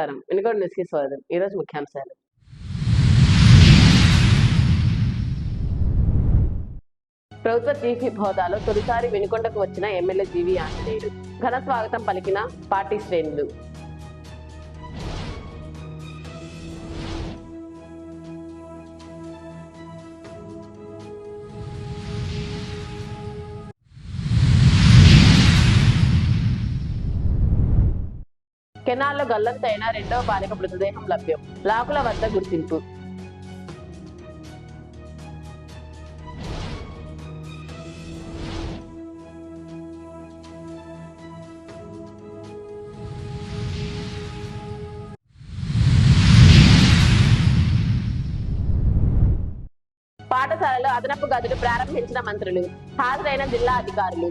నమస్కారం. వినుగోడు న్యూస్కి స్వాగతం. ఈరోజు ముఖ్యాంశాలు. ప్రభుత్వ చీఫ్ హోదాలో తొలిసారి వినుకొండకు వచ్చిన ఎమ్మెల్యే జీవి ఆంజనేయుడు ఘన స్వాగతం పలికిన పార్టీ శ్రేణులు. కెనాల్లో గల్లంతైన రెండవ బాలిక మృతదేహం లభ్యం. లాకుల వద్ద గుర్తింపు. పాఠశాలలో అదనపు గదులు ప్రారంభించిన మంత్రులు హాజరైన జిల్లా అధికారులు.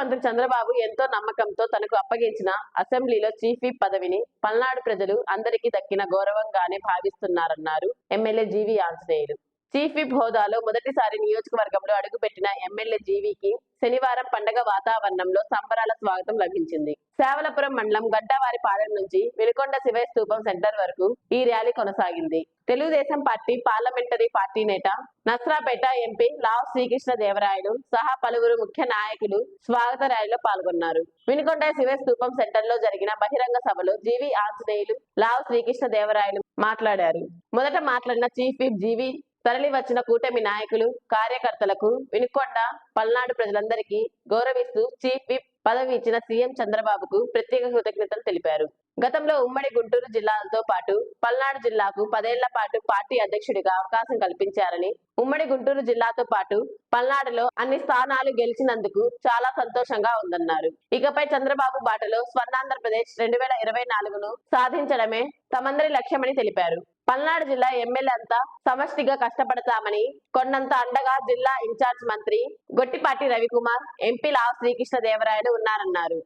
ముఖ్యమంత్రి చంద్రబాబు ఎంతో నమ్మకంతో తనకు అప్పగించిన అసెంబ్లీలో చీఫ్ విప్ పదవిని పల్నాడు ప్రజలు అందరికీ దక్కిన గౌరవంగానే భావిస్తున్నారన్నారు MLA G V Anjaneyulu. Chief whip హోదాలో మొదటిసారి నియోజకవర్గంలో అడుగుపెట్టిన ఎమ్మెల్యే జీవికి శనివారం పండగ వాతావరణంలో సంబరాల స్వాగతం లభించింది. సేవలపురం మండలం గడ్డవారిపాలెం నుంచి వెలుకొండ శివయ స్థూపం సెంటర్ వరకు ఈ ర్యాలీ కొనసాగింది. తెలుగుదేశం పార్టీ పార్లమెంటరీ పార్టీ నేత నస్రాపేట ఎంపీ లావ్ శ్రీకృష్ణ దేవరాయలు సహా పలువురు ముఖ్య నాయకులు స్వాగత ర్యాలీలో పాల్గొన్నారు. వినుకొండ శివ స్తూపం సెంటర్లో జరిగిన బహిరంగ సభలో జీవి ఆంజనేయులు లావ్ శ్రీకృష్ణ దేవరాయలు మాట్లాడారు. మొదట మాట్లాడిన చీఫ్ విప్ జీవి తరలి వచ్చిన కూటమి నాయకులు కార్యకర్తలకు వినుకొండ పల్నాడు ప్రజలందరికీ గౌరవిస్తూ చీఫ్ విప్ పదవి ఇచ్చిన సీఎం చంద్రబాబుకు ప్రత్యేక కృతజ్ఞతలు తెలిపారు. గతంలో ఉమ్మడి గుంటూరు జిల్లాలతో పాటు పల్నాడు జిల్లాకు పదేళ్ళ పాటు పార్టీ అధ్యక్షుడిగా అవకాశం కల్పించారని ఉమ్మడి గుంటూరు జిల్లాతో పాటు పల్నాడులో అన్ని స్థానాలు గెలిచినందుకు చాలా సంతోషంగా ఉందన్నారు. ఇకపై చంద్రబాబు బాటలో స్వర్ణాంధ్రప్రదేశ్ రెండు వేల ఇరవై నాలుగును సాధించడమే తమందరి లక్ష్యమని తెలిపారు. పల్నాడు జిల్లా ఎమ్మెల్యే అంతా సమష్టిగా కష్టపడతామని కొన్నంత అండగా జిల్లా ఇన్ఛార్జ్ మంత్రి గొట్టిపాటి రవికుమార్ ఎంపీ లావు శ్రీకృష్ణ దేవరాయలు ఉన్నారన్నారు.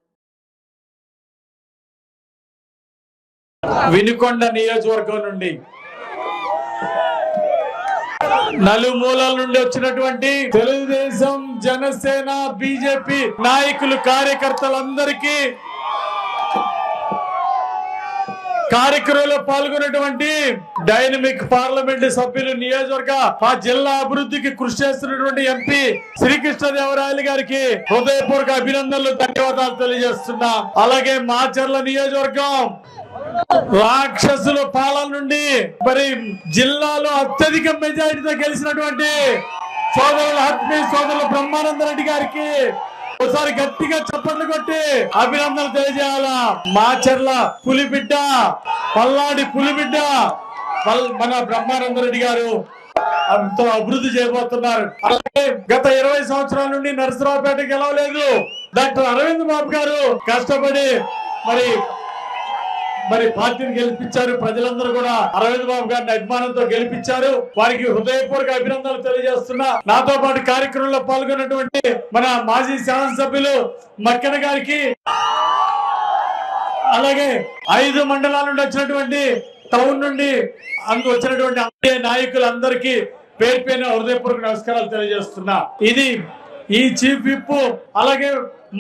వినుకొండ నియోజకవర్గం నుండి నలుమూలల నుండి వచ్చినటువంటి తెలుగుదేశం జనసేన బీజేపీ నాయకులు కార్యకర్తలందరికీ కార్యక్రమంలో పాల్గొన్నటువంటి డైనమిక్ పార్లమెంట్ సభ్యులు నియోజకవర్గ ఆ జిల్లా అభివృద్ధికి కృషి చేస్తున్నటువంటి ఎంపీ శ్రీకృష్ణదేవరాయలు గారికి హృదయపూర్వక అభినందనలు ధన్యవాదాలు తెలియజేస్తున్నా. అలాగే మాచర్ల నియోజకవర్గం రాక్షసుల పాలన నుండి మరి జిల్లాలో అత్యధిక మెజారిటీతో గెలిచినటువంటి సోదరుల ఆత్మీయ సోదరుల బ్రహ్మానంద రెడ్డి గారికి ఒకసారి గట్టిగా చప్పట్లు కొట్టి అభినందనలు తెలియజేయాలా? మాచర్ల పులిబిడ్డ పల్లాడి పులిబిడ్డ మన బ్రహ్మానంద రెడ్డి గారు ఎంతో అభివృద్ధి చేయబోతున్నారు. అలాగే గత ఇరవై సంవత్సరాల నుండి నరసరావుపేట గెలవలేదు. డాక్టర్ అరవింద్ బాబు గారు కష్టపడి మరి మరి పార్టీని గెలిపించారు. ప్రజలందరూ కూడా అరవింద్ బాబు గారిని అభిమానంతో గెలిపించారు. వారికి హృదయపూర్వక అభినందనలు తెలియజేస్తున్నా. నాతో పాటు కార్యక్రమంలో పాల్గొన్నటువంటి మన మాజీ శాసనసభ్యులు మక్కన గారికి అలాగే ఐదు మండలాల నుండి వచ్చినటువంటి టౌన్ నుండి అందు వచ్చినటువంటి నాయకులు నాయకులందరికీ పేరు పేరున హృదయపూర్వక నమస్కారాలు తెలియజేస్తున్నా. ఇది ఈ చీఫ్ విప్ అలాగే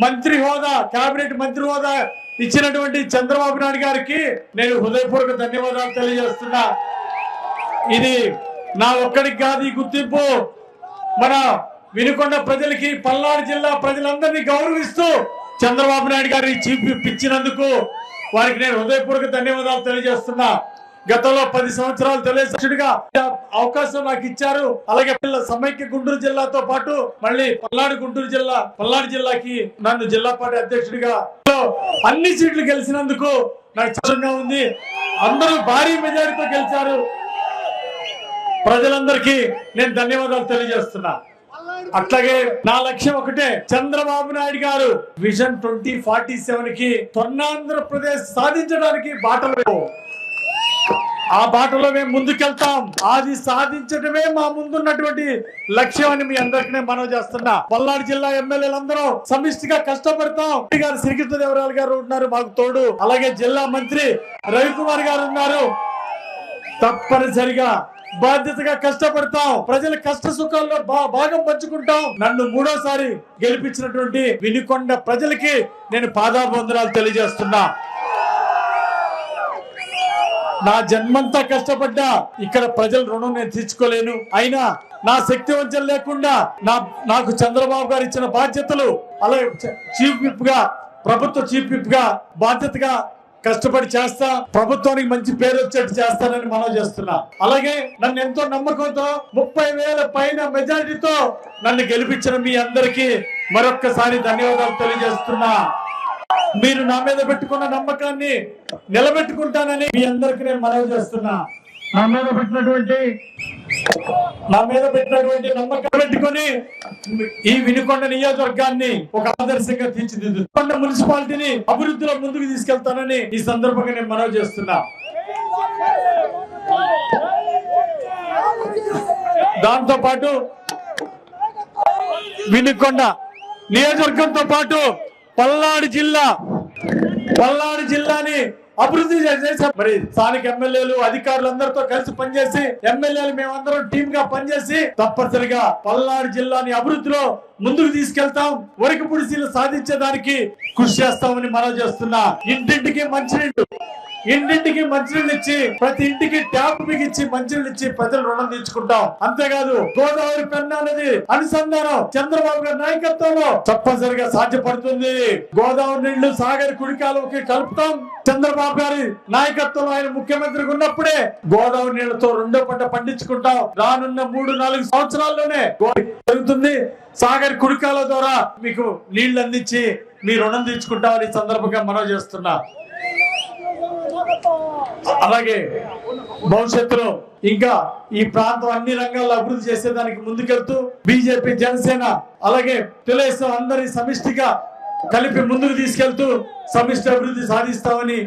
మంత్రి హోదా కేబినెట్ మంత్రి హోదా ఇచ్చినటువంటి చంద్రబాబు నాయుడు గారికి నేను హృదయపూర్వక ధన్యవాదాలు తెలియజేస్తున్నా. ఇది నా ఒక్కడికి కాదు ఈ గుర్తింపు మన వినుకొండ ప్రజలకి పల్నాడు జిల్లా ప్రజలందరినీ గౌరవిస్తూ చంద్రబాబు నాయుడు గారిని చీఫ్ ఇచ్చినందుకు వారికి నేను హృదయపూర్వక ధన్యవాదాలు తెలియజేస్తున్నా. గతంలో పది సంవత్సరాలు తెలియజేస్తుడిగా అవకాశం నాకు ఇచ్చారు. అలాగే సమైక్య గుంటూరు జిల్లాతో పాటు మళ్ళీ పల్నాడు గుంటూరు జిల్లా పల్నాడు జిల్లాకి నన్ను జిల్లా పార్టీ అధ్యక్షుడిగా అన్ని సీట్లు గెలిచినందుకు నాకు సంతోషంగా ఉంది. అందరూ భారీ మెజారిటీతో గెలిచారు. ప్రజలందరికీ నేను ధన్యవాదాలు తెలియజేస్తున్నా. అట్లాగే నా లక్ష్యం ఒకటే చంద్రబాబు నాయుడు గారు విజన్ ట్వంటీ ఫార్టీ సెవెన్కి స్వర్ణాంధ్రప్రదేశ్ సాధించడానికి బాటలు ఆ బాటలో మేము ముందుకెళ్తాం. అది సాధించడమే మా ముందున్నటువంటి లక్ష్యం అని మీ అందరికీ మనం చేస్తున్నా. పల్నాడు జిల్లా ఎమ్మెల్యేలందరూ సమిష్టిగా కష్టపడతాం. గారు గారు శ్రీకృష్ణదేవరాయలు గారు ఉన్నారు మాకు తోడు. అలాగే జిల్లా మంత్రి రవికుమార్ గారు ఉన్నారు. తప్పనిసరిగా బాధ్యతగా కష్టపడతాం. ప్రజల కష్ట సుఖాల్లో భాగం పంచుకుంటాం. నన్ను మూడోసారి గెలిపించినటువంటి వినికొండ ప్రజలకి నేను పాదాబంధనాలు తెలియజేస్తున్నా. నా జన్మంతా కష్టపడ్డా ఇక్కడ ప్రజల రుణం నేను తీర్చుకోలేను. అయినా నా శక్తి వంచన లేకుండా నా నాకు చంద్రబాబు గారు ఇచ్చిన బాధ్యతలు అలాగే చ- చీఫ్ విప్గా ప్రభుత్వ చీఫ్ విప్గా బాధ్యతగా కష్టపడి చేస్తా ప్రభుత్వానికి మంచి పేరు వచ్చేట్టు చేస్తానని మనం చేస్తున్నా. అలాగే నన్ను ఎంతో నమ్మకంతో ముప్పై వేల పైన మెజారిటీతో నన్ను గెలిపించిన మీ అందరికీ మరొక్కసారి ధన్యవాదాలు తెలియజేస్తున్నా. మీరు నా మీద పెట్టుకున్న నమ్మకాన్ని నిలబెట్టుకుంటానని మీ అందరికి నేను మనవి చేస్తున్నా. నా మీద పెట్టినటువంటి నా మీద పెట్టినటువంటి నమ్మకం పెట్టుకొని ఈ వినుకొండ నియోజకవర్గాన్ని ఒక ఆదర్శంగా తీర్చిదిద్దు వినుకొండ మున్సిపాలిటీని అభివృద్ధిలో ముందుకు తీసుకెళ్తానని ఈ సందర్భంగా నేను మనవి చేస్తున్నా. దాంతో పాటు వినుకొండ నియోజకవర్గంతో పాటు పల్నాడు జిల్లా పల్నాడు జిల్లాని అభివృద్ధి చేసే మరి స్థానిక ఎమ్మెల్యేలు అధికారులందరితో కలిసి పనిచేసి ఎమ్మెల్యేలు మేమందరం టీమ్గా పనిచేసి తప్పనిసరిగా పల్నాడు జిల్లాని అభివృద్ధిలో ముందుకు తీసుకెళ్తాం. వరకు పుడిసీలు సాధించేదానికి కృషి చేస్తామని మనం చేస్తున్నా ఇంటింటికి మంచినీళ్ళు. ఇంటింటికి మంచినీళ్ళు ఇచ్చి ప్రతి ఇంటికి ట్యాప్ బిగించి మంచినీళ్ళు ఇచ్చి ప్రజలు రుణం తీర్చుకుంటాం. అంతేకాదు గోదావరి పెన్నా అనేది అనుసంధానం చంద్రబాబు గారి నాయకత్వంలో తప్పనిసరిగా సాధ్యపడుతుంది. గోదావరి నీళ్ళు సాగర్ కుడికాలకి కలుపుతాం. చంద్రబాబు గారి నాయకత్వంలో ఆయన ముఖ్యమంత్రిగా ఉన్నప్పుడే గోదావరి నీళ్ళతో రెండో పంట పండించుకుంటాం. రానున్న మూడు నాలుగు సంవత్సరాల్లోనే జరుగుతుంది. పెరుగుతుంది సాగర్ కుడికాల ద్వారా మీకు నీళ్ళు అందించి మీ రుణం తీర్చుకుంటామని సందర్భంగా మనం చేస్తున్నా. అలాగే భవిష్యత్తులో ఇంకా ఈ ప్రాంతం అన్ని రంగాల్లో అభివృద్ధి చేసేదానికి ముందుకెళ్తూ బీజేపీ జనసేన అలాగే తెలుగుదేశం అందరి సమిష్టిగా కలిపి ముందుకు తీసుకెళ్తూ సమిష్టి అభివృద్ధి సాధిస్తామని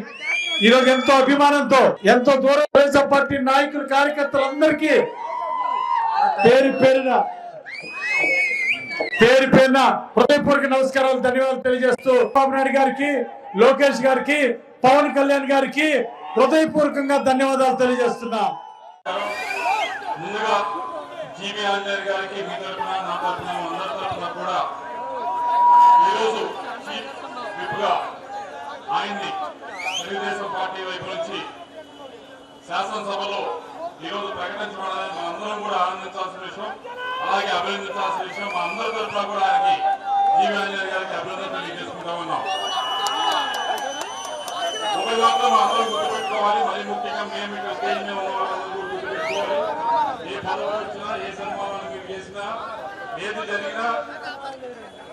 ఈరోజు ఎంతో అభిమానంతో ఎంతో దూరం తెలుగుదేశం పార్టీ నాయకులు కార్యకర్తలందరికీ పేరు పేరున పేరు పేరున హృదయపూర్వక నమస్కారాలు ధన్యవాదాలు తెలియజేస్తూ బాబు నాయుడు గారికి లోకేష్ గారికి పవన్ కళ్యాణ్ గారికి హృదయపూర్వకంగా ధన్యవాదాలు తెలియజేస్తున్నా. ముందుగా జీవి ఆంజనేయ గారికి మీ తరఫున నా తరఫున అందరి తరఫున కూడా ఈరోజు చీఫ్ విప్గా ఆయన్ని తెలుగుదేశం పార్టీ వైపు నుంచి శాసనసభలో ఈరోజు ప్రకటించబడాలని మా అందరం కూడా ఆనందించాల్సిన విషయం అలాగే అభినందించాల్సిన విషయం మా అందరి తరఫున కూడా ఆయనకి జీవి ఆంజనేయ గారికి అభినందన తెలియజేసుకుంటా ఉన్నాం. ఒక మాత్రం అందరూ గుర్తుపెట్టుకోవాలి మరి ముఖ్యంగా మేము ఇక్కడ స్టేజ్ మీద ఉన్న వాళ్ళందరూ గుర్తుపెట్టుకోవాలి ఏ పదవి వచ్చినా ఏ సన్మానాలు మీరు చేసినా ఏది జరిగినా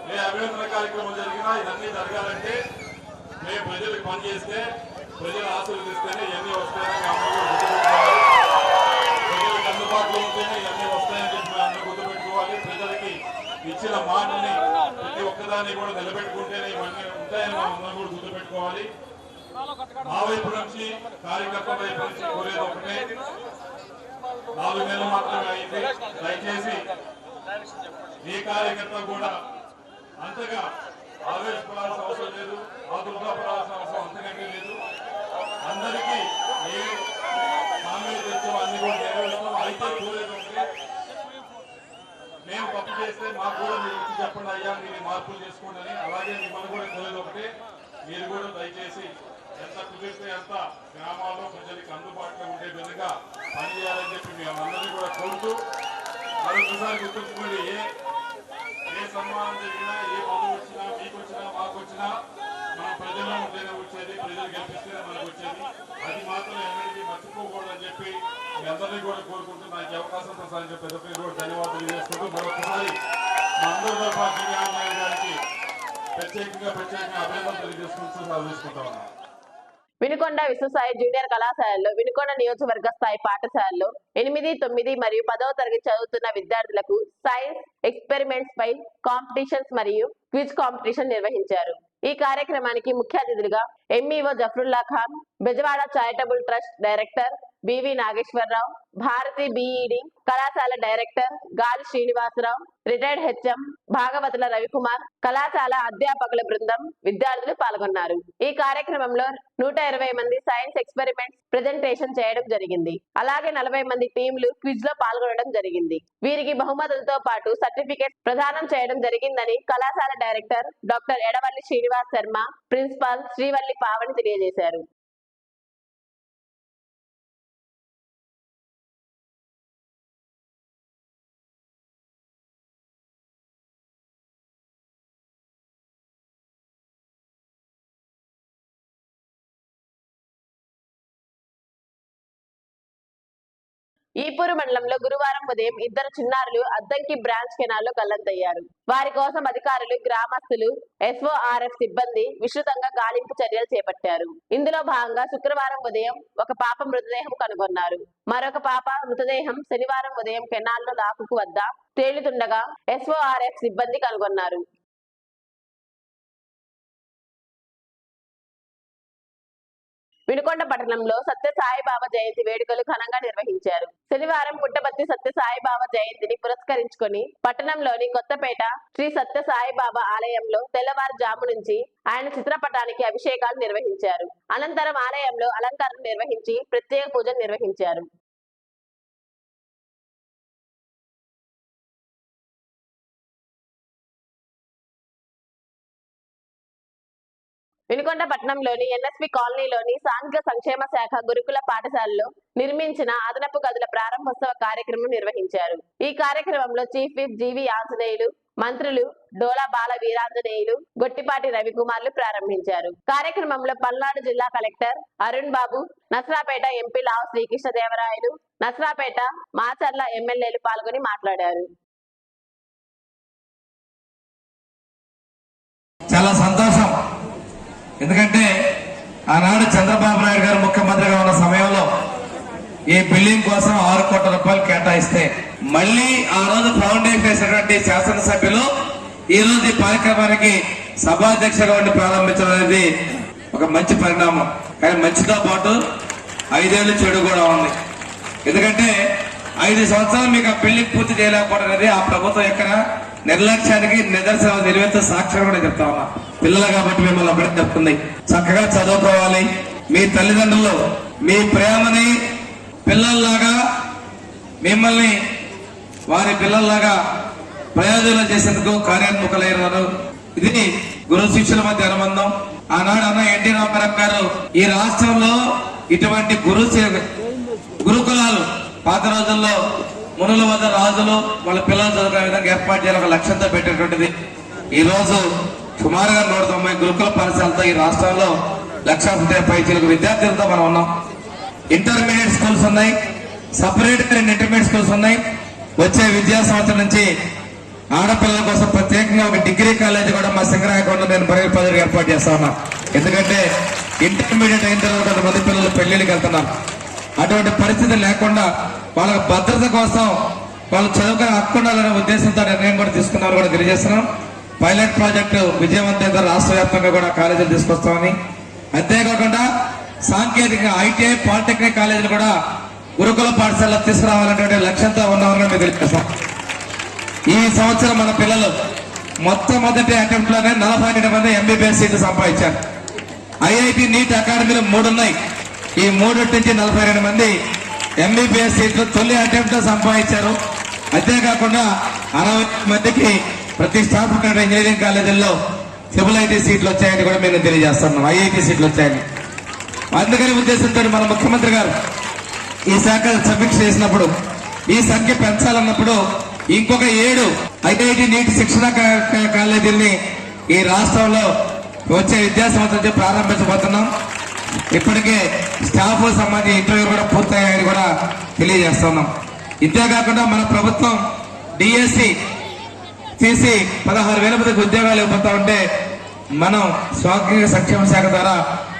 ఏ అభినందన కార్యక్రమం జరిగినా ఇవన్నీ జరగాలంటే మేము ప్రజలకు పనిచేస్తే ప్రజలు ఆశీర్వదిస్తేనే ఇవన్నీ వస్తాయని మీ అందరూ కూడా గుర్తుపెట్టుకోవాలి ప్రజలకు అందుబాటులో ఉంటేనే ఇవన్నీ వస్తాయని చెప్పి మీరు అందరూ గుర్తుపెట్టుకోవాలి ప్రజలకి ఇచ్చిన మాటని ప్రతి ఒక్కదాన్ని కూడా నిలబెట్టుకుంటేనే ఇవన్నీ ఉంటాయని మనం అందరం కూడా గుర్తుపెట్టుకోవాలి. మా వైపు నుంచి కార్యకర్త వైపు నుంచి కోరేది ఒకటే. నాలుగు నెలలు మాత్రమే అయింది. దయచేసి ఈ కార్యకర్త కూడా అంతగా ఆవేశపడాల్సిన అవసరం లేదు ఆదుర్గా పడాల్సిన అవసరం అంతకంటే లేదు. అందరికీ ఏ హామీలు తెచ్చామో అన్ని కూడా నెరవేరుస్తాం. అయితే కోరేదంటే మేము తప్పు చేస్తే మాకు కూడా మీరు వచ్చి చెప్పండి అయ్యా మీరు మార్పులు చేసుకోండి అని అలాగే మిమ్మల్ని కూడా కోరేది ఒకటే. మీరు కూడా దయచేసి ఎంత కుదిరితే ఎంత గ్రామాల్లో ప్రజలకు అందుబాటులో ఉండే విధంగా పనిచేయాలని చెప్పి మేమందరినీ కూడా కోరుతూ మరొకసారి గుర్తుంచుకోండి ఏ ఏ సన్మానం జరిగినా ఏ పనులు వచ్చినా మీకు వచ్చినా మాకు వచ్చినా మన ప్రజల్లో ఉంటేనే వచ్చేది ప్రజలు గెలిపిస్తేనే మనకు వచ్చేది. అది మాత్రం ఎన్నటికీ మర్చిపోకూడదని చెప్పి మీ అందరినీ కూడా కోరుకుంటూ నాకు అవకాశం ప్రసాదించే పెద్ద కూడా ధన్యవాదాలు చేసుకుంటూ మరొకసారి మా అందరితో పాటు గారికి ప్రత్యేకంగా ప్రత్యేకంగా అభినందనలు తెలియజేసుకుంటూ సాధించుకుంటా ఉన్నాను వినుకొండ విశ్వసాయి జూనియర్ కళాశాలలో వినుకొండ నియోజకవర్గ స్థాయి పాఠశాలలో ఎనిమిది తొమ్మిది మరియు పదవ తరగతి చదువుతున్న విద్యార్థులకు సైన్స్ ఎక్స్పెరిమెంట్స్ పై కాంపిటీషన్స్ మరియు క్విజ్ కాంపిటీషన్ నిర్వహించారు. ఈ కార్యక్రమానికి ముఖ్య అతిథులుగా MEO Zafarulla Khan Bezawada charitable trust director B V Nageswararao Bharathi B Ed కళాశాల director Gali Srinivasarao retired HM Bhagavatula Ravikumar కళాశాల అధ్యాపకుల బృందం విద్యార్థులు పాల్గొన్నారు. ఈ కార్యక్రమంలో నూట ఇరవై మంది సైన్స్ ఎక్స్పెరిమెంట్స్ ప్రెజెంటేషన్ చేయడం జరిగింది. అలాగే నలభై మంది టీంలు క్విజ్లో పాల్గొనడం జరిగింది. వీరికి బహుమతులతో పాటు సర్టిఫికేట్ ప్రదానం చేయడం జరిగిందని కళాశాల director doctor Edavalli Srinivas Sharma principal Srivalli Pavani తెలియజేశారు. ఈపూరు మండలంలో గురువారం ఉదయం ఇద్దరు చిన్నారులు అద్దంకి బ్రాంచ్ కెనాల్లో గల్లంతయ్యారు వారి కోసం అధికారులు గ్రామస్తులు ఎస్ఓఆర్ఎఫ్ సిబ్బంది విస్తృతంగా గాలింపు చర్యలు చేపట్టారు. ఇందులో భాగంగా శుక్రవారం ఉదయం ఒక పాప మృతదేహం కనుగొన్నారు. మరొక పాప మృతదేహం శనివారం ఉదయం కెనాల్లో లాకుకు వద్ద తేలుతుండగా ఎస్ఓఆర్ఎఫ్ సిబ్బంది కనుగొన్నారు. వినుకొండ పట్టణంలో సత్య సాయిబాబా జయంతి వేడుకలు ఘనంగా నిర్వహించారు. శనివారం పుట్టపత్తి సత్య సాయిబాబా జయంతిని పురస్కరించుకొని పట్టణంలోని కొత్తపేట శ్రీ సత్య సాయిబాబా ఆలయంలో తెల్లవారుజాము నుంచి ఆయన చిత్రపటానికి అభిషేకాలు నిర్వహించారు. అనంతరం ఆలయంలో అలంకరణ నిర్వహించి ప్రత్యేక పూజలు నిర్వహించారు. వినుకొండ పట్టణంలోని ఎన్ఎస్పి కాలనీలోని సాంఘిక సంక్షేమ శాఖ గురుకుల పాఠశాలలో నిర్మించిన అదనపు గదుల ప్రారంభోత్సవ కార్యక్రమం నిర్వహించారు. ఈ కార్యక్రమంలో చీఫ్ విప్ జీవి ఆంజనేయులు మంత్రులు డోలా బాల వీరాంజనేయులు గొట్టిపాటి రవికుమార్లు ప్రారంభించారు. కార్యక్రమంలో పల్నాడు జిల్లా కలెక్టర్ అరుణ్ బాబు నసరాపేట ఎంపీ లావు శ్రీకృష్ణదేవరాయలు నసరాపేట మాచర్ల ఎమ్మెల్యేలు పాల్గొని మాట్లాడారు. చాలా ఎందుకంటే ఆనాడు చంద్రబాబు నాయుడు గారు ముఖ్యమంత్రిగా ఉన్న సమయంలో ఈ బిల్డింగ్ కోసం ఆరు కోట్ల రూపాయలు కేటాయిస్తే మళ్ళీ ఆ రోజు ఫౌండేషన్ వేసినటువంటి శాసనసభ్యులు ఈ రోజు ఈ కార్యక్రమానికి సభాధ్యక్షుగా ఉండి ప్రారంభించడం అనేది ఒక మంచి పరిణామం. కానీ మంచితో పాటు ఐదేళ్ళు చెడు కూడా ఉంది. ఎందుకంటే ఐదు సంవత్సరాలు మీకు ఆ బిల్డింగ్ పూర్తి చేయలేకపోవడం అనేది ఆ ప్రభుత్వం యొక్క నిర్లక్ష్యానికి నిదర్శనం నిర్వేత సాక్ష్యం కూడా చెప్తా ఉన్నా. పిల్లలు కాబట్టి మిమ్మల్ని ఒకటి చెప్తుంది. చక్కగా చదువుకోవాలి. మీ తల్లిదండ్రులు మీ ప్రేమని పిల్లల్లాగా మిమ్మల్ని వారి పిల్లల్లాగా ప్రయోజనం చేసేందుకు కార్యాన్ముఖలైనారు ఇది గురు శిష్యుల మధ్య అనుబంధం. ఆనాడు అన్న ఎన్టీ రామారావు గారు ఈ రాష్ట్రంలో ఇటువంటి గురు గురుకులాలు పాత రోజుల్లో మునుల వద్ద రాజులు వాళ్ళ పిల్లలు చదువుకునే విధంగా ఏర్పాటు చేయాలి ఒక లక్ష్యంతో పెట్టేటువంటిది. ఈ రోజు సుమారుగా నూట తొంభై గురుకుల పాఠశాలతో ఈ రాష్ట్రంలో లక్ష పైచీలకు విద్యార్థులతో మనం ఉన్నాం. ఇంటర్మీడియట్ స్కూల్స్ ఉన్నాయి. సపరేట్ రెండు ఇంటర్మీడియట్ స్కూల్స్ ఉన్నాయి. వచ్చే విద్యా సంవత్సరం నుంచి ఆడపిల్లల కోసం ప్రత్యేకంగా ఒక డిగ్రీ కాలేజ్ కూడా మా సింగరాయకుండా నేను పది పదవి ఏర్పాటు చేస్తా ఉన్నా. ఎందుకంటే ఇంటర్మీడియట్ అయిన తర్వాత కొంతమంది పిల్లలు పెళ్ళిళ్ళకి వెళ్తున్నారు. అటువంటి పరిస్థితి లేకుండా వాళ్ళ భద్రత కోసం వాళ్ళు చదువుకుని హక్కు ఉండాలనే ఉద్దేశంతో నిర్ణయం కూడా తీసుకున్నారు కూడా తెలియజేస్తున్నాం. పైలట్ ప్రాజెక్టు విజయవంతంగా రాష్ట్ర వ్యాప్తంగా కూడా కాలేజీలు తీసుకొస్తామని. అంతేకాకుండా సాంకేతిక ఐటీఐ పాలిటెక్నిక్ కాలేజీలు కూడా గురుకుల పాఠశాలలో తీసుకురావాలనే లక్ష్యంతో ఉన్నామని మీకు తెలియజేస్తాం ఈ సంవత్సరం మన పిల్లలు మొట్టమొదటి అటెంప్ట్లోనే నలభై రెండు మంది ఎంబీబీఎస్ సీట్లు సంపాదించారు. ఐఐటి నీట్ అకాడమీలో మూడు ఉన్నాయి ఈ మూడు నుంచి నలభై రెండు మంది ఎంబీబీఎస్ సీట్లు తొలి అటెంప్ట్ సంపాదించారు. అంతేకాకుండా అరవై మందికి ప్రతిష్టాపక ఇంజనీరింగ్ కాలేజీల్లో సివిల్ ఐటీ సీట్లు వచ్చాయని కూడా మేము తెలియజేస్తున్నాం. ఐఐటి సీట్లు వచ్చాయని. అందుకని ఉద్దేశంతో మన ముఖ్యమంత్రి గారు ఈ శాఖ సమీక్ష చేసినప్పుడు ఈ సంఖ్య పెంచాలన్నప్పుడు ఇంకొక ఏడు ఐఐటి నీటి శిక్షణ కా- కాలేజీల్ని ఈ రాష్ట్రంలో వచ్చే విద్యా సంవత్సరం ప్రారంభించబోతున్నాం. ఇప్పటికే స్టాఫ్ సంబంధించి ఇంటర్వ్యూ కూడా పూర్తయ్యాయని కూడా తెలియజేస్తున్నాం. ఇంతేకాకుండా మన ప్రభుత్వం డిఎస్సి తీసి పదహారు వేల మందికి ఉద్యోగాలు ఇవ్వబోతా ఉంటే మనం సాంఘిక సంక్షేమ శాఖ ద్వారా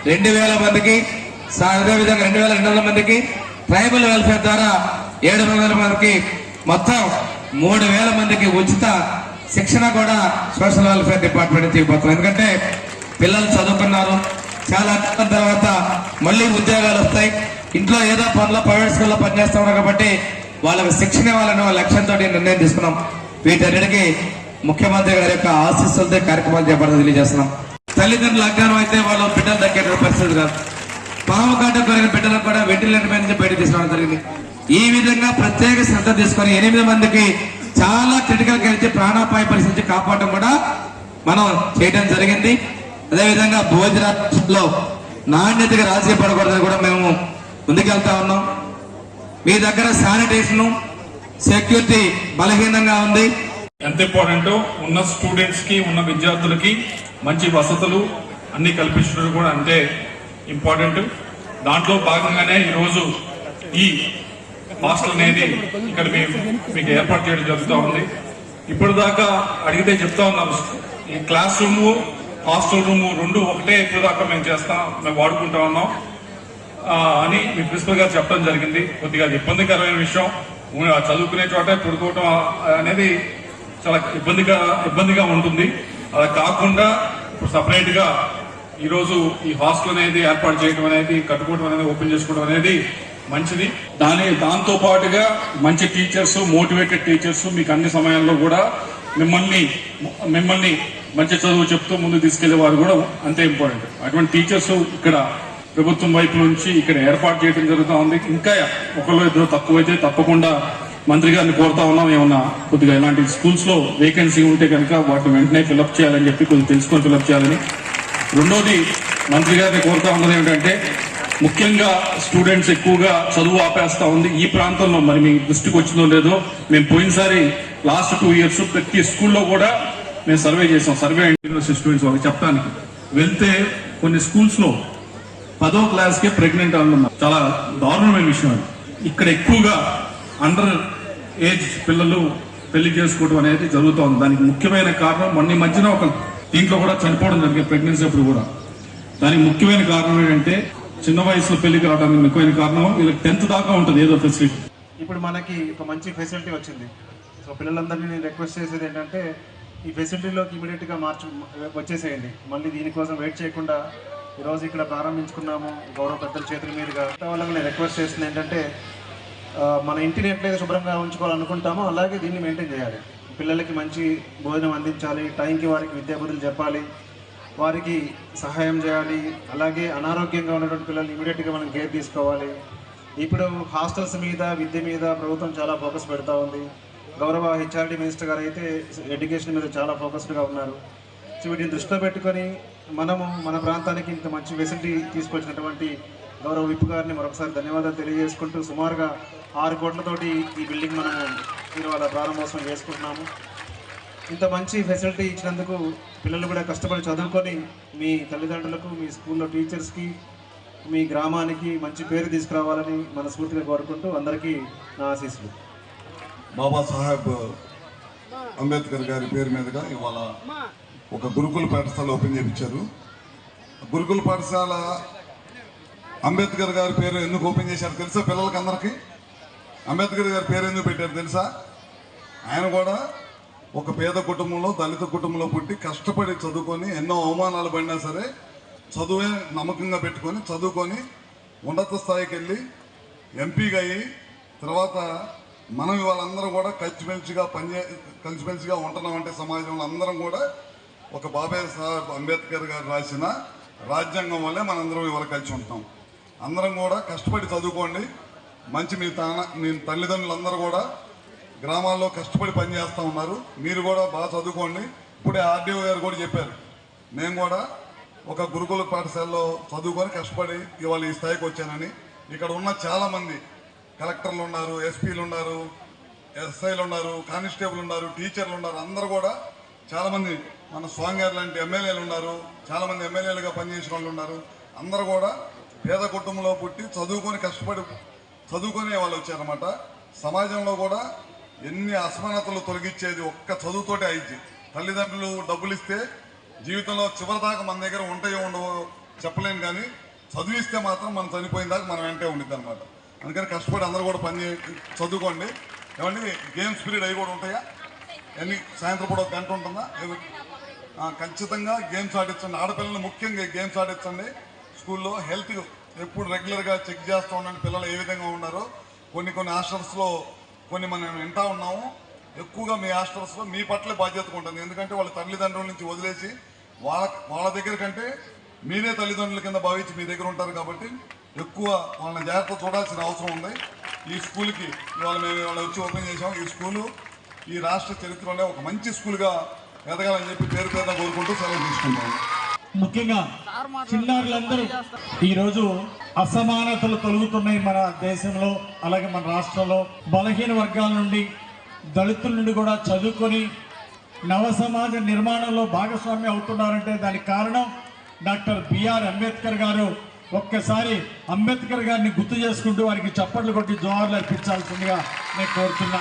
రెండు వేల మందికి అదేవిధంగా రెండు వేల రెండు వందల మందికి ట్రైబల్ వెల్ఫేర్ ద్వారా ఏడు వందల మందికి మొత్తం మూడు వేల మందికి ఉచిత శిక్షణ కూడా సోషల్ వెల్ఫేర్ డిపార్ట్మెంట్ నుంచి ఇవ్వబోతున్నాం. ఎందుకంటే పిల్లలు చదువుకున్నారు చాలా కాలం తర్వాత మళ్ళీ ఉద్యోగాలు వస్తాయి. ఇంట్లో ఏదో పనులు ప్రైవేట్ స్కూల్లో పనిచేస్తా ఉన్నారు కాబట్టి వాళ్ళకి శిక్షణ ఇవ్వాలని వాళ్ళ లక్ష్యంతో నిర్ణయం తీసుకున్నాం. వీటన్నిటికీ ముఖ్యమంత్రి గారి యొక్క ఆశీస్సులతో కార్యక్రమాలు చేపడతా తెలియజేస్తున్నాం. తల్లిదండ్రులు అజ్ఞానం అయితే వాళ్ళు బిడ్డలు దక్కేట పరిస్థితి కాదు. పాము కాట కొరిగిన బిడ్డలకు కూడా వెంటిలేటర్ మీద నుంచి బయట తీసుకురావడం జరిగింది. ఈ విధంగా ప్రత్యేక శ్రద్ధ తీసుకొని ఎనిమిది మందికి చాలా క్రిటికల్ కలిసి ప్రాణాపాయ పరిస్థితి కాపాడటం కూడా మనం చేయడం జరిగింది. అదేవిధంగా భోజనాల్లో నాణ్యతగా రాజకీయ పడకూడదని కూడా మేము ముందుకెళ్తా ఉన్నాం. మీ దగ్గర శానిటేషన్ సెక్యూరిటీ బలహీనంగా ఉంది. ఎంత ఇంపార్టెంట్ ఉన్న స్టూడెంట్స్కి ఉన్న విద్యార్థులకి మంచి వసతులు అన్ని కల్పించడం కూడా అంతే ఇంపార్టెంట్. దాంట్లో భాగంగానే ఈరోజు ఈ హాస్టల్ అనేది ఇక్కడ మీకు ఏర్పాటు చేయడం జరుగుతూ ఉంది. ఇప్పటిదాకా అడిగితే చెప్తా ఉన్నాం. ఈ క్లాస్ రూమ్ హాస్టల్ రూమ్ రెండు ఒకటే ఇప్పటిదాకా మేము చేస్తాం మేము వాడుకుంటా ఉన్నాం. అని మీ ప్రిన్సిపల్ గారు చెప్పడం జరిగింది. కొద్దిగా అది ఇబ్బందికరమైన విషయం. చదువుకునే చోట పడుకోవటం అనేది చాలా ఇబ్బందిగా ఇబ్బందిగా ఉంటుంది. అలా కాకుండా ఇప్పుడు సపరేట్గా ఈ ఈ హాస్టల్ అనేది ఏర్పాటు చేయడం అనేది కట్టుకోవడం అనేది ఓపెన్ చేసుకోవడం అనేది మంచిది. దాని దాంతో పాటుగా మంచి టీచర్స్ మోటివేటెడ్ టీచర్స్ మీకు అన్ని సమయాల్లో కూడా మిమ్మల్ని మిమ్మల్ని మంచి చదువు చెప్తూ ముందు తీసుకెళ్ళే వారు కూడా అంతే ఇంపార్టెంట్ అటువంటి టీచర్స్ ఇక్కడ ప్రభుత్వం వైపు నుంచి ఇక్కడ ఏర్పాటు చేయడం జరుగుతూ ఉంది ఇంకా ఒకళ్ళు ఇద్దరు తక్కువైతే తప్పకుండా మంత్రి గారిని కోరుతా ఉన్నాం. ఏమన్నా కొద్దిగా ఇలాంటి స్కూల్స్లో వేకెన్సీ ఉంటే కనుక వాటిని వెంటనే ఫిల్అప్ చేయాలని చెప్పి కొద్దిగా తెలుసుకొని ఫిల్అప్ చేయాలని. రెండోది మంత్రి గారిని కోరుతా ఉన్నది ఏమిటంటే ముఖ్యంగా స్టూడెంట్స్ ఎక్కువగా చదువు ఆపేస్తా ఉంది. ఈ ప్రాంతంలో మరి మీ దృష్టికి వచ్చిందో లేదో మేము పోయినసారి లాస్ట్ టూ ఇయర్స్ ప్రతి స్కూల్లో కూడా మేము సర్వే చేసాం సర్వే యూనివర్సిటీ స్టూడెంట్స్ వాళ్ళకి చెప్పడానికి. వెళ్తే కొన్ని స్కూల్స్లో పదో క్లాస్ కే ప్రెగ్నెంట్ ఉన్నారు. చాలా దారుణమైన విషయం అది. ఇక్కడ ఎక్కువగా అండర్ ఏజ్ పిల్లలు పెళ్ళి చేసుకోవడం అనేది జరుగుతోంది దానికి ముఖ్యమైన కారణం మొన్న మధ్యన ఒక దీంట్లో కూడా చనిపోవడం జరిగింది ప్రెగ్నెన్సీ అప్పుడు కూడా. దానికి ముఖ్యమైన కారణం ఏంటంటే చిన్న వయసులో పెళ్ళికి రావడానికి ముఖ్యమైన కారణం వీళ్ళకి టెన్త్ దాకా ఉంటుంది ఏదో ఫెసిలిటీ ఇప్పుడు మనకి ఒక మంచి ఫెసిలిటీ వచ్చింది. సో పిల్లలందరినీ నేను రిక్వెస్ట్ చేసేది ఏంటంటే ఈ ఫెసిలిటీలోకి ఇమీడియట్గా మార్చు వచ్చేసేయండి. మళ్ళీ దీనికోసం వెయిట్ చేయకుండా ఈరోజు ఇక్కడ ప్రారంభించుకున్నాము గౌరవ పెద్దల చేతుల మీదుగా. వాళ్ళకి నేను రిక్వెస్ట్ చేస్తుంది ఏంటంటే మన ఇంటిని ఎట్లయితే శుభ్రంగా ఉంచుకోవాలనుకుంటామో అలాగే దీన్ని మెయింటైన్ చేయాలి. పిల్లలకి మంచి భోజనం అందించాలి టైంకి వారికి విద్యాబుద్ధులు చెప్పాలి వారికి సహాయం చేయాలి అలాగే అనారోగ్యంగా ఉన్నటువంటి పిల్లలు ఇమీడియట్గా మనం కేర్ తీసుకోవాలి. ఇప్పుడు హాస్టల్స్ మీద విద్య మీద ప్రభుత్వం చాలా ఫోకస్ పెడతా ఉంది. గౌరవ హెచ్ఆర్డి మినిస్టర్ గారు అయితే ఎడ్యుకేషన్ మీద చాలా ఫోకస్డ్గా ఉన్నారు. సో వీటిని దృష్టిలో పెట్టుకొని మనము మన ప్రాంతానికి ఇంత మంచి ఫెసిలిటీ తీసుకొచ్చినటువంటి గౌరవ విప్ గారిని మరొకసారి ధన్యవాదాలు తెలియజేసుకుంటూ సుమారుగా ఆరు కోట్లతోటి ఈ బిల్డింగ్ మనము ఇవాళ ప్రారంభోత్సవం చేసుకుంటున్నాము. ఇంత మంచి ఫెసిలిటీ ఇచ్చినందుకు పిల్లలు కూడా కష్టపడి చదువుకొని మీ తల్లిదండ్రులకు మీ స్కూల్లో టీచర్స్కి మీ గ్రామానికి మంచి పేరు తీసుకురావాలని మనస్ఫూర్తిగా కోరుకుంటూ అందరికీ నా ఆశీస్సులు. బాబాసాహెబ్ అంబేద్కర్ గారి పేరు మీదుగా ఇవాళ ఒక గురుకుల పాఠశాల ఓపెన్ చేయించారు గురుకుల పాఠశాల అంబేద్కర్ గారి పేరు ఎందుకు ఓపెన్ చేశారు తెలుసా పిల్లలకి అందరికీ? అంబేద్కర్ గారి పేరు ఎందుకు పెట్టారు తెలుసా? ఆయన కూడా ఒక పేద కుటుంబంలో దళిత కుటుంబంలో పుట్టి కష్టపడి చదువుకొని ఎన్నో అవమానాలు పడినా సరే చదువే నమ్మకంగా పెట్టుకొని చదువుకొని ఉన్నత స్థాయికి వెళ్ళి ఎంపీగా అయ్యి తర్వాత మనం వాళ్ళందరం కూడా కలిసిమెలిసిగా పనిచే కలిసిమెలిసిగా ఉంటున్నామంటే సమాజంలో అందరం కూడా ఒక బాబాయ్ సాహెబ్ అంబేద్కర్ గారు రాసిన రాజ్యాంగం వల్లే మనందరం ఇవాళ కలిసి ఉంటాం అందరం కూడా కష్టపడి చదువుకోండి. మంచి మీ తాన మీ తల్లిదండ్రులందరూ కూడా గ్రామాల్లో కష్టపడి పనిచేస్తూ ఉన్నారు. మీరు కూడా బాగా చదువుకోండి. ఇప్పుడే ఆర్డీఓ గారు కూడా చెప్పారు. నేను కూడా ఒక గురుకుల పాఠశాలలో చదువుకొని కష్టపడి ఇవాళ ఈ స్థాయికి వచ్చానని. ఇక్కడ ఉన్న చాలామంది కలెక్టర్లు ఉన్నారు ఎస్పీలు ఉన్నారు ఎస్ఐలు ఉన్నారు కానిస్టేబుల్ ఉన్నారు టీచర్లు ఉన్నారు అందరూ కూడా చాలామంది మన స్వామి గారు లాంటి ఎమ్మెల్యేలు ఉన్నారు చాలామంది ఎమ్మెల్యేలుగా పనిచేసిన వాళ్ళు ఉన్నారు. అందరూ కూడా పేద కుటుంబంలో పుట్టి చదువుకొని కష్టపడి చదువుకునే వాళ్ళు వచ్చారన్నమాట. సమాజంలో కూడా ఎన్ని అసమానతలు తొలగించేది ఒక్క చదువుతోటే అయింది తల్లిదండ్రులు డబ్బులు ఇస్తే జీవితంలో చివరిదాకా మన దగ్గర ఉంటాయో ఉండవో చెప్పలేను కానీ చదివిస్తే మాత్రం మనం చనిపోయిన దాకా మనం వెంటే ఉండిద్ది అనమాట అందుకని కష్టపడి అందరూ కూడా పని చే- చదువుకోండి. ఏమండి? గేమ్స్ పీరియడ్ అవి కూడా ఉంటాయా? ఎన్ని? సాయంత్రం పూట గంట ఉంటుందా? ఖచ్చితంగా గేమ్స్ ఆడించండి. ఆడపిల్లలు ముఖ్యంగా గేమ్స్ ఆడించండి. స్కూల్లో హెల్త్ ఎప్పుడు రెగ్యులర్గా చెక్ చేస్తూ ఉండండి పిల్లలు ఏ విధంగా ఉన్నారో. కొన్ని కొన్ని హాస్టల్స్లో కొన్ని మనం వింటా ఉన్నాము. ఎక్కువగా మీ హాస్టల్స్లో మీ పట్ల బాధ్యతగా ఉంటుంది. ఎందుకంటే వాళ్ళ తల్లిదండ్రుల నుంచి వదిలేసి వాళ్ళ వాళ్ళ దగ్గర కంటే మీరే తల్లిదండ్రుల కింద భావించి మీ దగ్గర ఉంటారు కాబట్టి ఎక్కువ వాళ్ళని జాగ్రత్త చూడాల్సిన అవసరం ఉంది. ఈ స్కూల్కి ఇవాళ మేము ఇవాళ వచ్చి ఓపెన్ చేసాం ఈ స్కూలు ఈ రాష్ట్ర చరిత్రలో ఒక మంచి స్కూల్గా ఎదగాలని చెప్పి పేరు పేరున కోరుకుంటూ సెలవు తీసుకుంటాం. ముఖ్యంగా చిన్నారులందరూ ఈరోజు అసమానతలు తొలుగుతున్నాయి మన దేశంలో అలాగే మన రాష్ట్రంలో. బలహీన వర్గాల నుండి దళితుల నుండి కూడా చదువుకొని నవ సమాజ నిర్మాణంలో భాగస్వామ్యం అవుతున్నారంటే దానికి కారణం డాక్టర్ బిఆర్ అంబేద్కర్ గారు. ఒక్కసారి అంబేద్కర్ గారిని గుర్తు చేసుకుంటూ వారికి చప్పట్లు కొట్టి జోహార్లు అర్పించాల్సిందిగా నేను కోరుతున్నా.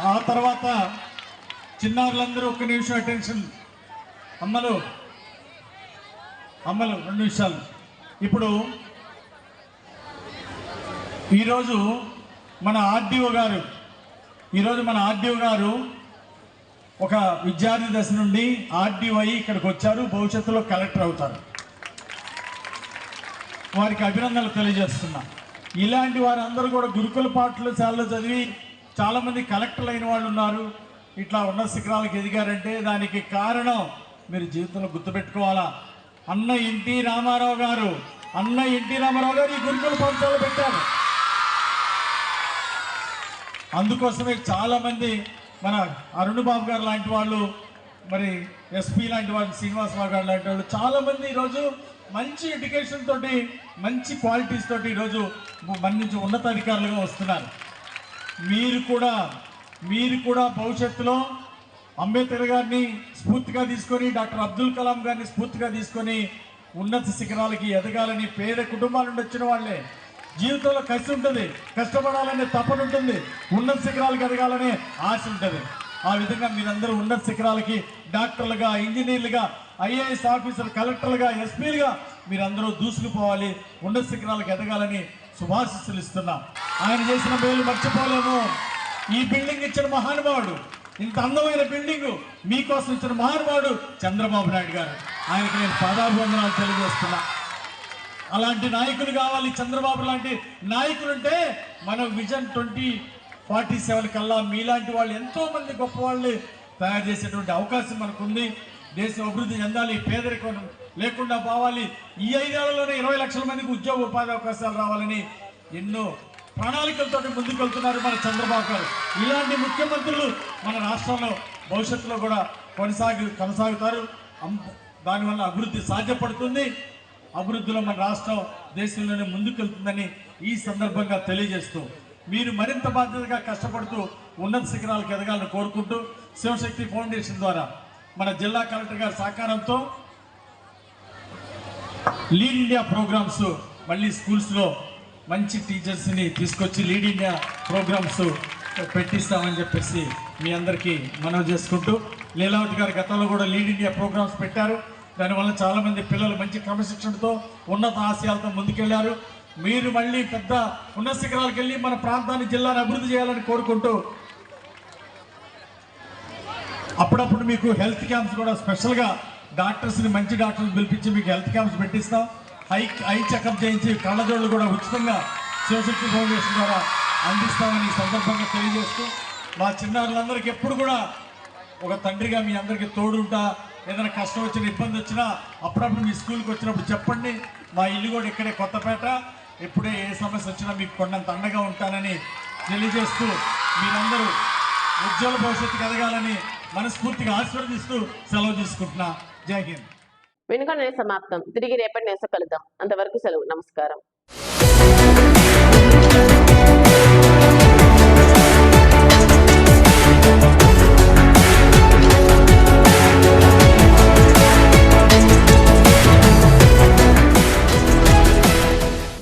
ఆ తర్వాత చిన్నారులందరూ ఒక్క నిమిషం అటెన్షన్. అమ్మలు అమ్మలు రెండు నిమిషాలు. ఇప్పుడు ఈరోజు మన ఆర్డీఓ గారు ఈరోజు మన ఆర్డీఓ గారు ఒక విద్యార్థి దశ నుండి ఆర్డీఓ అయ్యి ఇక్కడికి వచ్చారు భవిష్యత్తులో కలెక్టర్ అవుతారు. వారికి అభినందనలు తెలియజేస్తున్నా. ఇలాంటి వారందరూ కూడా గురుకుల పాఠశాలలో చదివి చాలామంది కలెక్టర్లు అయిన వాళ్ళు ఉన్నారు. ఇట్లా ఉన్న శిఖరాలకు ఎదిగారంటే దానికి కారణం మీరు జీవితంలో గుర్తుపెట్టుకోవాలా. అన్న ఎన్టీ రామారావు గారు అన్న ఎన్టీ రామారావు గారు ఈ గురుకుల పాఠశాల పెట్టారు. అందుకోసమే చాలామంది మన అరుణ్ బాబు గారు లాంటి వాళ్ళు మరి ఎస్పీ లాంటి వాళ్ళు శ్రీనివాసరావు గారు లాంటి వాళ్ళు చాలామంది ఈరోజు మంచి ఎడ్యుకేషన్ తోటి మంచి క్వాలిటీస్ తోటి ఈరోజు మన నుంచి ఉన్నతాధికారులుగా వస్తున్నారు. మీరు కూడా మీరు కూడా భవిష్యత్తులో అంబేద్కర్ గారిని స్ఫూర్తిగా తీసుకొని డాక్టర్ అబ్దుల్ కలాం గారిని స్ఫూర్తిగా తీసుకొని ఉన్నత శిఖరాలకి ఎదగాలని పేద కుటుంబాల నుండి వచ్చిన వాళ్ళే. జీవితంలో కసి ఉంటుంది కష్టపడాలనే తపన ఉంటుంది ఉన్నత శిఖరాలకు ఎదగాలనే ఆశ ఉంటుంది. ఆ విధంగా మీరందరూ ఉన్నత శిఖరాలకి డాక్టర్లుగా ఇంజనీర్లుగా ఐఏఎస్ ఆఫీసర్ కలెక్టర్లుగా ఎస్పీలుగా మీరందరూ దూసుకుపోవాలి ఉన్నత శిఖరాలకు ఎదగాలని శుభాశిస్సులు ఇస్తున్నాం. ఆయన చేసిన మేలు మర్చిపోలేము. ఈ బిల్డింగ్ ఇచ్చిన మహానుభావుడు ఇంత అందమైన బిల్డింగ్ మీకోసం ఇచ్చిన మహానుభావుడు చంద్రబాబు నాయుడు గారు. ఆయనకు నేను పాదాభివందనాలు తెలియజేస్తున్నా. అలాంటి నాయకులు కావాలి చంద్రబాబు లాంటి నాయకులుంటే మన విజన్ ట్వంటీ ఫార్టీ సెవెన్ కల్లా మీలాంటి వాళ్ళు ఎంతోమంది గొప్పవాళ్ళు గొప్ప తయారు చేసేటువంటి అవకాశం మనకు ఉంది దేశం అభివృద్ధి చెందాలి పేదరికం లేకుండా పోవాలి. ఈ ఐదేళ్ళలోనే ఇరవై లక్షల మందికి ఉద్యోగ ఉపాధి అవకాశాలు రావాలని ఎన్నో ప్రణాళికలతో ముందుకెళ్తున్నారు మన చంద్రబాబు గారు. ఇలాంటి ముఖ్యమంత్రులు మన రాష్ట్రంలో భవిష్యత్తులో కూడా కొనసాగి కొనసాగుతారు. దానివల్ల అభివృద్ధి సాధ్యపడుతుంది. అభివృద్ధిలో మన రాష్ట్రం దేశంలోనే ముందుకెళ్తుందని ఈ సందర్భంగా తెలియజేస్తూ మీరు మరింత బాధ్యతగా కష్టపడుతూ ఉన్నత శిఖరాలకు ఎదగాలని కోరుకుంటూ శివశక్తి ఫౌండేషన్ ద్వారా మన జిల్లా కలెక్టర్ గారి సహకారంతో లీడ్ ఇండియా ప్రోగ్రామ్స్ మళ్ళీ స్కూల్స్లో మంచి టీచర్స్ని తీసుకొచ్చి లీడ్ ఇండియా ప్రోగ్రామ్స్ పెట్టిస్తామని చెప్పేసి మీ అందరికీ మనవి చేసుకుంటూ లీలావతి గారు గతంలో కూడా లీడ్ ఇండియా ప్రోగ్రామ్స్ పెట్టారు. దానివల్ల చాలామంది పిల్లలు మంచి క్రమశిక్షణతో ఉన్నత ఆశయాలతో ముందుకెళ్ళారు. మీరు మళ్ళీ పెద్ద ఉన్నత శిఖరాలకు వెళ్ళి మన ప్రాంతాన్ని జిల్లాను అభివృద్ధి చేయాలని కోరుకుంటూ అప్పుడప్పుడు మీకు హెల్త్ క్యాంప్స్ కూడా స్పెషల్గా డాక్టర్స్ని మంచి డాక్టర్స్ పిలిపించి మీకు హెల్త్ క్యాంప్స్ పెట్టిస్తాం. ఐ ఐ చెకప్ చేయించి కళ్ళజోళ్ళు కూడా ఉచితంగా శివశక్తి ఫౌండేషన్ ద్వారా అందిస్తామని సందర్భంగా తెలియజేస్తూ మా చిన్నారులందరికీ ఎప్పుడు కూడా ఒక తండ్రిగా మీ అందరికీ తోడుంటా ఏదైనా కష్టం వచ్చిన ఇబ్బంది వచ్చినా అప్పుడప్పుడు మీ స్కూల్కి వచ్చినప్పుడు చెప్పండి. మా ఇల్లు కూడా ఇక్కడే కొత్తపేట. ఎప్పుడే ఏ సమస్య వచ్చినా మీకు కొండంత అండగా ఉంటానని తెలియజేస్తూ మీరందరూ ఉజ్వల భవిష్యత్తు ఎదగాలని మనస్ఫూర్తిగా ఆశీర్వదిస్తూ సెలవు తీసుకుంటున్నా. జై హింద్. వెనుకనే సమాప్తం. తిరిగి రేపటి నేస కలుద్దాం. అంతవరకు సెలవు. నమస్కారం.